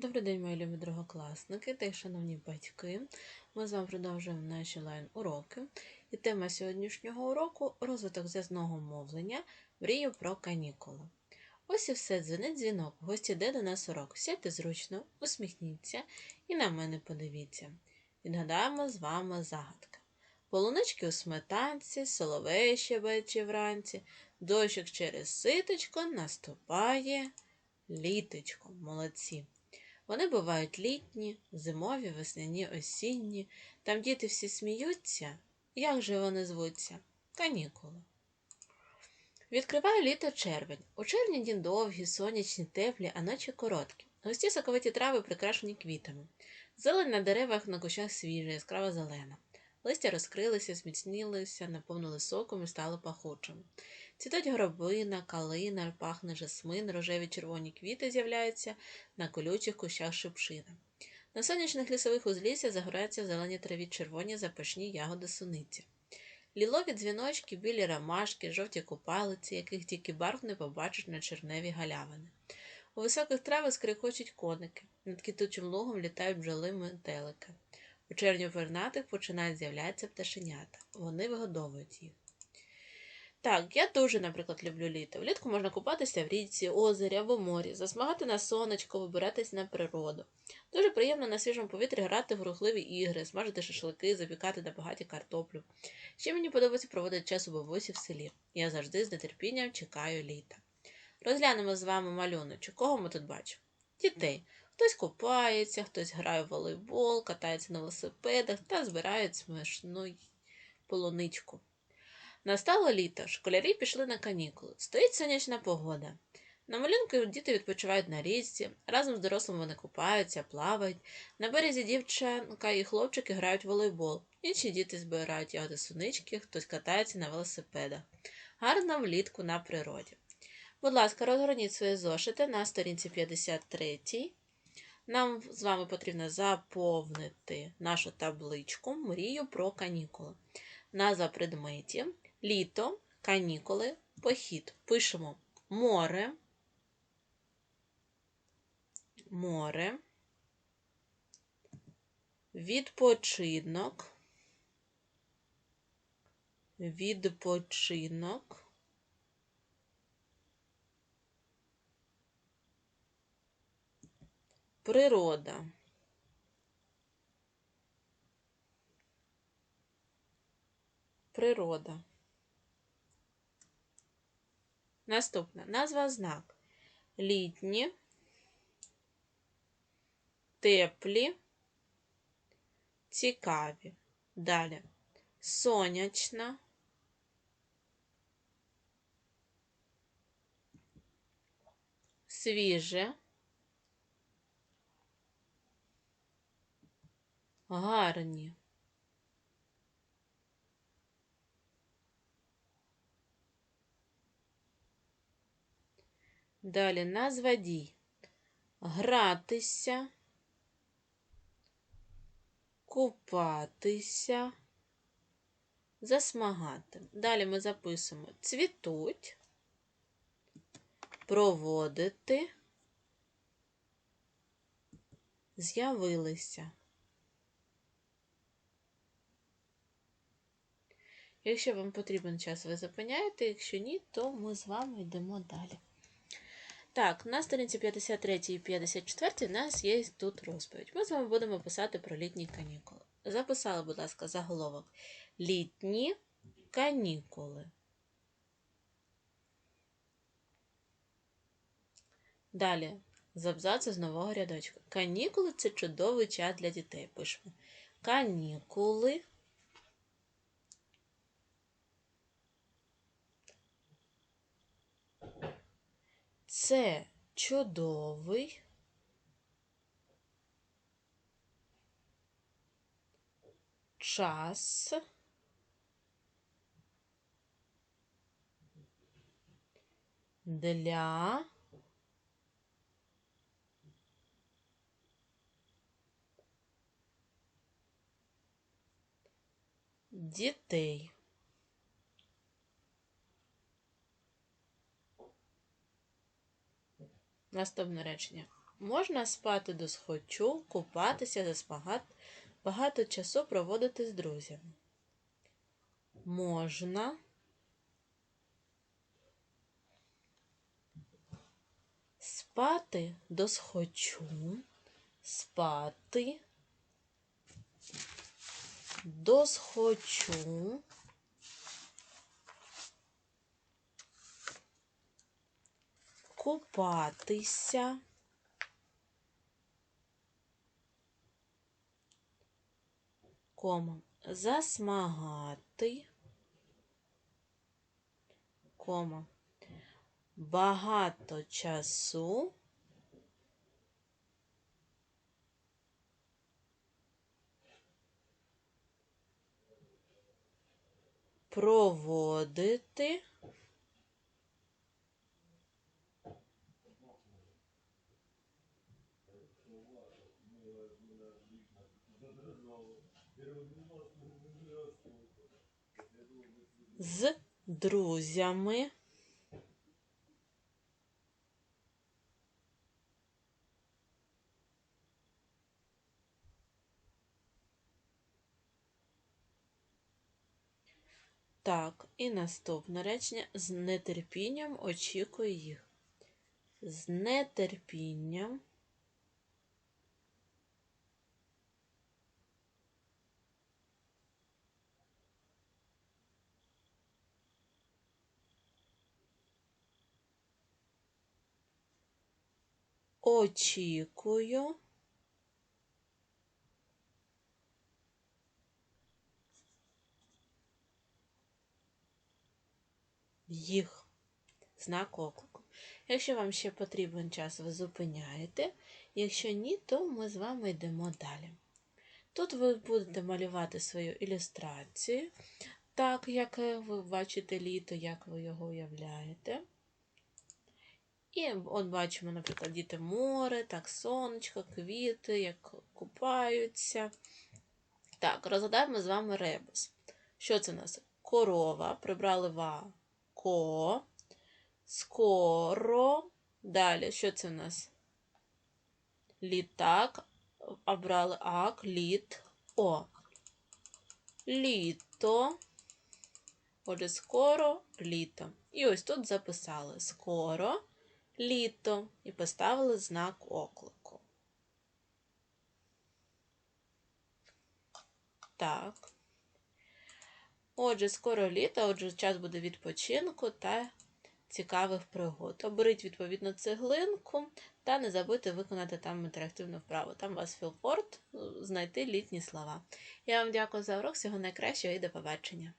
Добрий день, мої любі другокласники та шановні батьки. Ми з вами продовжуємо наші лайн-уроки. І тема сьогоднішнього уроку розвиток зв'язного мовлення. Мрію про канікули. Ось і все, дзвонить дзвінок. Гості йде до нас урок. Сядьте зручно, усміхніться і на мене подивіться. Відгадаємо з вами загадки. Полунички у сметанці, соловей щебече вранці, дощик через ситочко наступає літочко. Молодці. Вони бувають літні, зимові, весняні, осінні. Там діти всі сміються. Як же вони звуться? Канікули. Відкриває літо червень. У червні дні довгі, сонячні, теплі, а ночі короткі. Густі соковиті трави прикрашені квітами. Зелень на деревах на кущах свіжа, яскрава зелена. Листя розкрилися, зміцнілися, наповнили соком і стали пахучими. Цвітуть горобина, калина, пахне жасмин, рожеві червоні квіти з'являються на колючих кущах шипшина. На сонячних лісових узліссях загораються зелені траві червоні запашні ягоди суниці. Лілові дзвіночки, білі ромашки, жовті купалиці, яких тільки барв не побачиш на черневі галявини. У високих травах скрикочуть коники, над квітучим лугом літають бджоли метелики. У червні пернатих починають з'являтися пташенята. Вони вигодовують їх. Так, я дуже, наприклад, люблю літо. Влітку можна купатися в річці, озері або морі, засмагати на сонечко, вибиратись на природу. Дуже приємно на свіжому повітрі грати в рухливі ігри, смажити шашлики, запікати на багаті картоплю. Ще мені подобається проводити час у бабусі в селі. Я завжди з нетерпінням чекаю літа. Розглянемо з вами малюночок. Кого ми тут бачимо? Дітей. Хтось купається, хтось грає в волейбол, катається на велосипедах та збирає смішну полуничку. Настало літо, школярі пішли на канікули. Стоїть сонячна погода. На малюнку діти відпочивають на річці, разом з дорослими вони купаються, плавають. На березі дівчинка і хлопчики грають в волейбол. Інші діти збирають ягоди сунички, хтось катається на велосипедах. Гарно влітку на природі. Будь ласка, розгорніть свої зошити на сторінці 53. Нам з вами потрібно заповнити нашу табличку Мрію про канікули. Назва предметів. Літо, канікули, похід. Пишемо море, море, відпочинок, відпочинок, природа. Природа. Наступна назва знак. Літні, теплі, цікаві. Далі сонячна, свіже, гарні. Далі назва дій. Гратися, купатися, засмагати. Далі ми записуємо цвітуть, проводити, з'явилися. Якщо вам потрібен час, ви зупиняєте, якщо ні, то ми з вами йдемо далі. Так, на сторінці 53 і 54 у нас є тут розповідь. Ми з вами будемо писати про літні канікули. Записали, будь ласка, заголовок. Літні канікули. Далі, з з нового рядочка. Канікули це чудовий час для дітей. Пишемо. Канікули. Це чудовий. Час для дітей. Наступне речення. Можна спати до схочу, купатися, засмагати, багато часу проводити з друзями. Можна спати до схочу, спати до схочу. Купатися. Кома. Засмагати. Кома. Багато часу. Проводити. З друзями. Так, і наступне речення з нетерпінням очікую їх. З нетерпінням очікую. Їх. Знак оклику. Якщо вам ще потрібен час, ви зупиняєте. Якщо ні, то ми з вами йдемо далі. Тут ви будете малювати свою ілюстрацію, так, як ви бачите літо, як ви його уявляєте. І от бачимо, наприклад, діти море, так, сонечко, квіти, як купаються. Так, розгадаємо з вами ребус. Що це у нас? Корова, прибрали ва, ко, скоро. Далі, що це у нас? Літак, обрали ак, літ, о. Літо. Отже, скоро літо. І ось тут записали скоро літо і поставили знак оклику. Так. Отже, скоро літо, отже, час буде відпочинку та цікавих пригод. Оберіть відповідну цеглинку та не забудьте виконати там інтерактивну вправу. Там у вас філфорд знайти літні слова. Я вам дякую за урок, всього найкращого і до побачення!